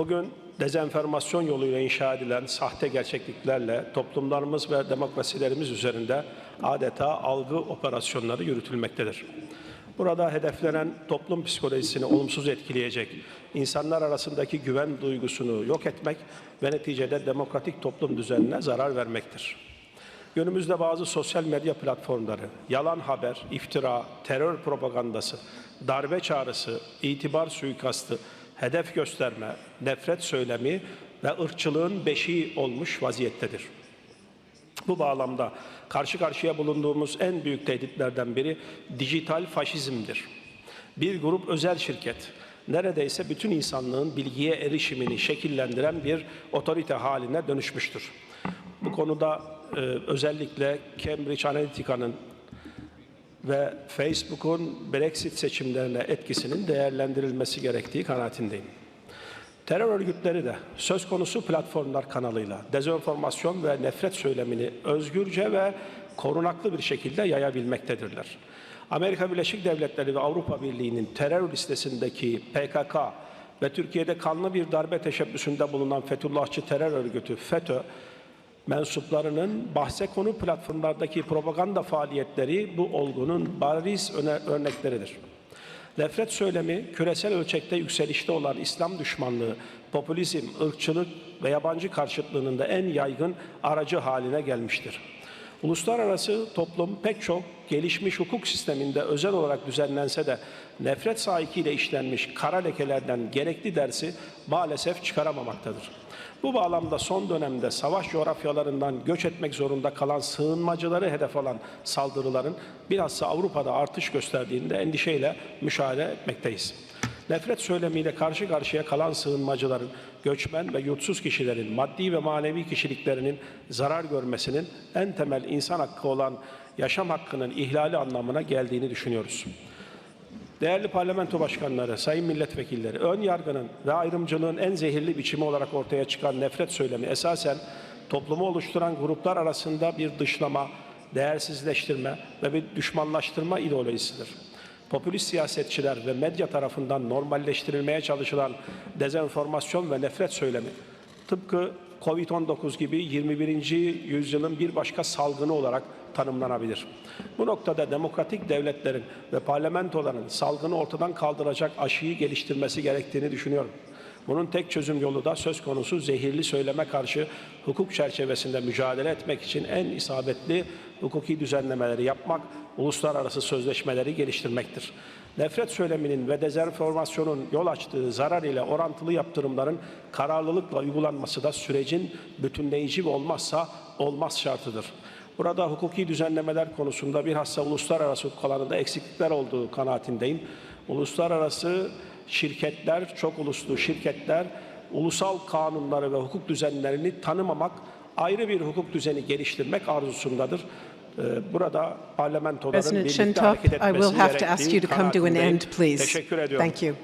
Bugün dezenformasyon yoluyla inşa edilen sahte gerçekliklerle toplumlarımız ve demokrasilerimiz üzerinde adeta algı operasyonları yürütülmektedir. Burada hedeflenen toplum psikolojisini olumsuz etkileyecek, insanlar arasındaki güven duygusunu yok etmek ve neticede demokratik toplum düzenine zarar vermektir. Günümüzde bazı sosyal medya platformları yalan haber, iftira, terör propagandası, darbe çağrısı, itibar suikastı, hedef gösterme, nefret söylemi ve ırkçılığın beşiği olmuş vaziyettedir. Bu bağlamda karşı karşıya bulunduğumuz en büyük tehditlerden biri dijital faşizmdir. Bir grup özel şirket neredeyse bütün insanlığın bilgiye erişimini şekillendiren bir otorite haline dönüşmüştür. Bu konuda e, özellikle Cambridge Analytica'nın ve Facebook'un Brexit seçimlerine etkisinin değerlendirilmesi gerektiği kanaatindeyim. Terör örgütleri de söz konusu platformlar kanalıyla dezenformasyon ve nefret söylemini özgürce ve korunaklı bir şekilde yayabilmektedirler. Amerika Birleşik Devletleri ve Avrupa Birliği'nin terör listesindeki PKK ve Türkiye'de kanlı bir darbe teşebbüsünde bulunan Fethullahçı terör örgütü FETÖ mensuplarının bahse konu platformlardaki propaganda faaliyetleri bu olgunun bariz örnekleridir. Nefret söylemi küresel ölçekte yükselişte olan İslam düşmanlığı, popülizm, ırkçılık ve yabancı karşıtlığının da en yaygın aracı haline gelmiştir. Uluslararası toplum pek çok gelişmiş hukuk sisteminde özel olarak düzenlense de nefret sahikiyle işlenmiş kara lekelerden gerekli dersi maalesef çıkaramamaktadır. Bu bağlamda son dönemde savaş coğrafyalarından göç etmek zorunda kalan sığınmacıları hedef alan saldırıların bilhassa Avrupa'da artış gösterdiğinde endişeyle müşahede etmekteyiz. Nefret söylemiyle karşı karşıya kalan sığınmacıların, göçmen ve yurtsuz kişilerin maddi ve manevi kişiliklerinin zarar görmesinin en temel insan hakkı olan yaşam hakkının ihlali anlamına geldiğini düşünüyoruz. Değerli parlamento başkanları, sayın milletvekilleri, ön yargının ve ayrımcılığın en zehirli biçimi olarak ortaya çıkan nefret söylemi esasen toplumu oluşturan gruplar arasında bir dışlama, değersizleştirme ve bir düşmanlaştırma ideolojisidir. Popülist siyasetçiler ve medya tarafından normalleştirilmeye çalışılan dezenformasyon ve nefret söylemi tıpkı Covid-19 gibi 21. yüzyılın bir başka salgını olarak tanımlanabilir. Bu noktada demokratik devletlerin ve parlamentoların salgını ortadan kaldıracak aşıyı geliştirmesi gerektiğini düşünüyorum. Bunun tek çözüm yolu da söz konusu zehirli söyleme karşı hukuk çerçevesinde mücadele etmek için en isabetli hukuki düzenlemeleri yapmak, uluslararası sözleşmeleri geliştirmektir. Nefret söyleminin ve dezenformasyonun yol açtığı zarar ile orantılı yaptırımların kararlılıkla uygulanması da sürecin bütünleyici olmazsa olmaz şartıdır. Burada hukuki düzenlemeler konusunda bilhassa uluslararası hukuk alanında eksiklikler olduğu kanaatindeyim. Uluslararası şirketler, çok uluslu şirketler ulusal kanunları ve hukuk düzenlerini tanımamak, ayrı bir hukuk düzeni geliştirmek arzusundadır. Ee, Burada parlamentoların President birlikte Shintop, hareket I etmesi will have to ask you gerektiği to come to an kanaatindeyim. end, please. Teşekkür ediyorum. Thank you.